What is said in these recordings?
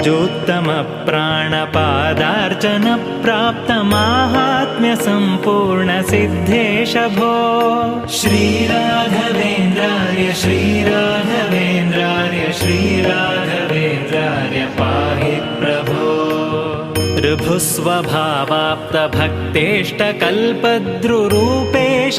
ऋजोत्तमप्राणपादार्चनप्राप्तमाहात्म्यसम्पूर्णसिद्धेश भो श्रीराघवेन्द्राय श्रीराघवेन्द्राय श्रीराघवेन्द्राय पाहि प्रभो। ऋभुस्वभावाप्तभक्तेष्टकल्पद्रुरूपेश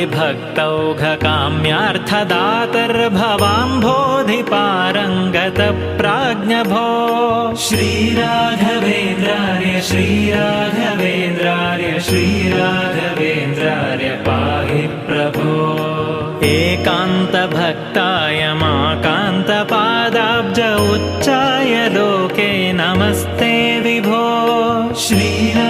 तृप्तातिभक्तौघकाम्यार्थदातर्भवाम्भोधिपारङ्गतप्राज्ञभो श्रीराघवेन्द्राय श्रीराघवेन्द्राय श्रीराघवेन्द्राय पाहि प्रभो। एकान्तभक्ताय माकान्तपादाब्ज उच्चाय लोके नमस्ते विभो। श्रीराघवेन्द्राय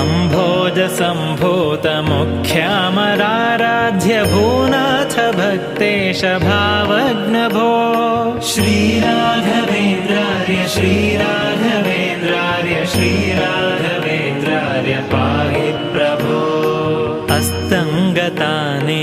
अम्भोजसम्भूतमुख्यामराराध्य भूनाथ भक्तेश भावग्नभो। श्रीराघवेन्द्राय श्रीराघवेन्द्राय श्रीराघवेन्द्राय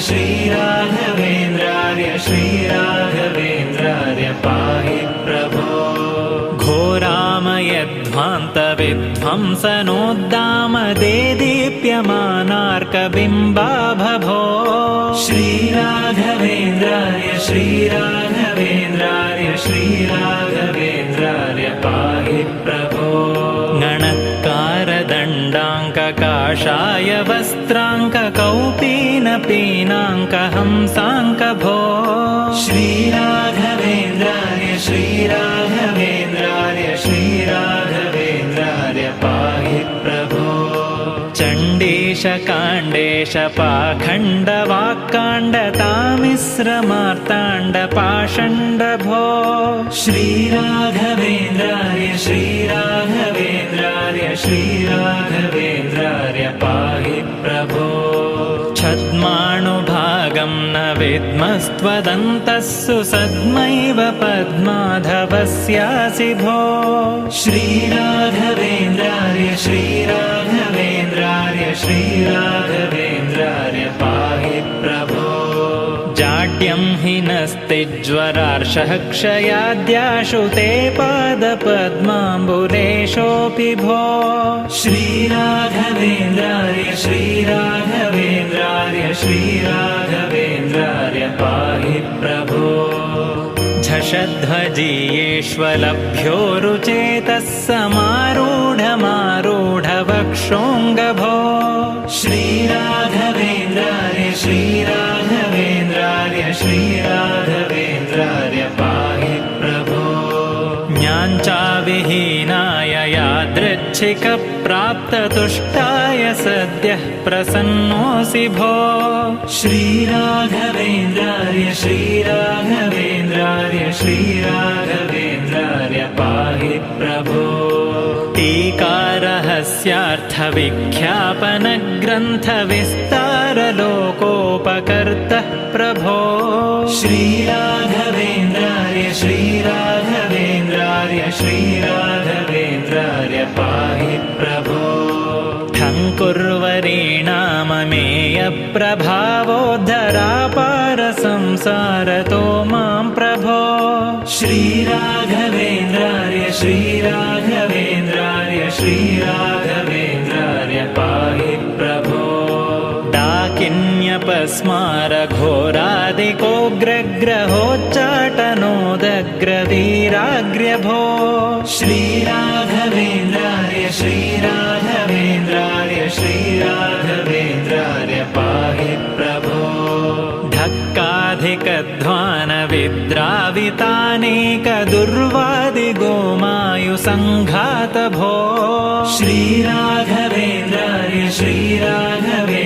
श्रीराघवेन्द्रार्य श्रीराघवेन्द्रार्य पाहि प्रभो। घोरामयध्वान्तविध्वंसनोद्दामदेदीप्यमानार्कबिम्बाभभो श्रीराघवेन्द्रार्य श्रीराघवेन्द्रार्य श्रीराघवेन्द्रार्य पाहि प्रभो गणत्कारदण्डाङ्ककाषाय वस्त्राङ्ककौपीनपीनाङ्कहंसाङ्कभो श्रीराघवेन्द्रार्य श्रीराघवेन्द्रार्य श्रीराघवेन्द्रार्य पाहि प्रभो। चण्डीशकाण्डेश पाखण्डवाक्काण्डतामिश्रमार्ताण्डपाषण्डभो श्रीराघवेन्द्रार्य श्रीराघवेन्द्रार्य पाहि प्रभो। छद्माणुभागं न विद्मस्त्वदन्तः सुसद्मैव पद्माधवस्यासि भो श्रीराघवेन्द्रार्य श्रीराघवेन्द्रार्य श्रीराघवेन्द्रार्य हि नस्तिज्वरार्षः क्षयाद्याशु ते पादपद्माम्बुलेशोऽपि भो। श्रीराघवेन्द्रार्य श्रीराघवेन्द्रार्य श्रीराघवेन्द्रार्य पाहि प्रभो। झषध्वजीयेष्वलभ्यो रुचेतः समारूढमारूढवक्षोऽङ्गभो श्रीराघवेन्द्रार्य श्रीराघवेन्द्रार्य पाहि प्रभो ज्ञाञ्चाविहीनाय यादृच्छिकप्राप्ततुष्टाय सद्यः प्रसन्नोऽसि भो श्रीराघवेन्द्रार्य श्रीराघवेन्द्रार्य श्रीराघवेन्द्रार्य पाहि प्रभो टीकारहस्यार्थविख्यापनग्रन्थविस्तारलोकोपकर्तः प्रभो श्रीराघवेन्द्रार्य श्रीराघवेन्द्रार्य श्रीराघवेन्द्रार्य पाहि प्रभो। ठङ्कुर्वरीणाममेयप्रभावोद्धरापारसंसारतो मां प्रभो। श्रीराघवेन्द्रार्य श्रीराघवेन्द्रार्य श्रीराघवेन्द्रार्य डाकिन्यपस्मारघोरादिकोग्रग्रहोच्चाटनोदग्रवीराग्र्यभो श्रीराघवेन्द्रार्य श्रीराघवेन्द्रार्य श्रीराघवेन्द्रार्य पाहि प्रभो। धक्काधिकध्वानविद्रावितानेकदुर्वादिगोमायुसङ्घातभो। श्रीराघवेन्द्रार्य श्रीराघवेन्द्रार्य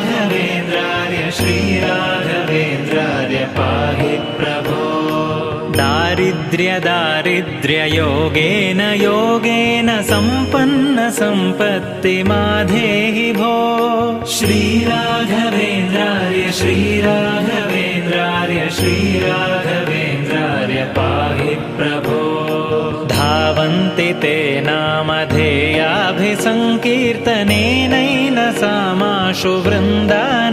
दारिद्र्यदारिद्र्ययोगेन योगेन सम्पन्नसम्पत्तिमाधेहि भो। श्रीराघवेन्द्रार्य श्रीराघवेन्द्रार्य श्रीराघवेन्द्रार्य पाहि प्रभो। धावन्ति ते नामधेयाभिसङ्कीर्तनेनैन सामाशु वृन्दानि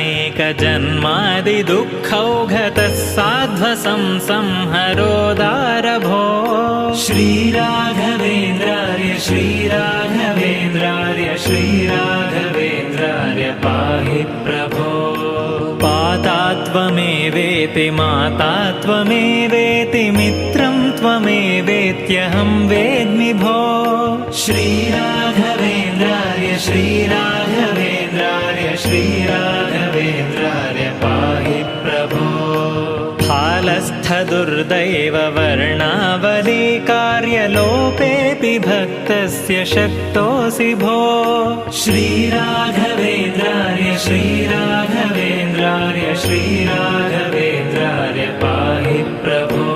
नानाविधानेकजन्मादिदुःखौघतः साध्वसं संहरोदारभो श्रीराघवेन्द्रार्य श्रीराघवेन्द्रार्य श्रीराघवेन्द्रार्य पाहि प्रभो। पाता त्वमेवेति माता त्वमेवेति मित्रं त्वमेवेत्यहं वेद्मि भो। श्रीराघवेन्द्रार्य श्रीराघवेन्द्रार्य फालस्थदुर्दैववर्णावली कार्यलोपेऽपि भक्तस्य शक्तोऽसि भो। श्रीराघवेन्द्रार्य श्रीराघवेन्द्रार्य श्रीराघवेन्द्रार्य पाहि प्रभो।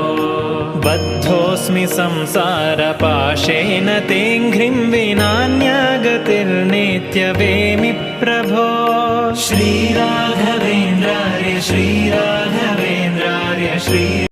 बद्धोऽस्मि संसारपाशेन तेङ्घ्रिं विनान्यागतिर्नेत्यवेमि प्रभो। श्रीराघवेन्द्रार्य श्रीराघवेन्द्रार्य श्री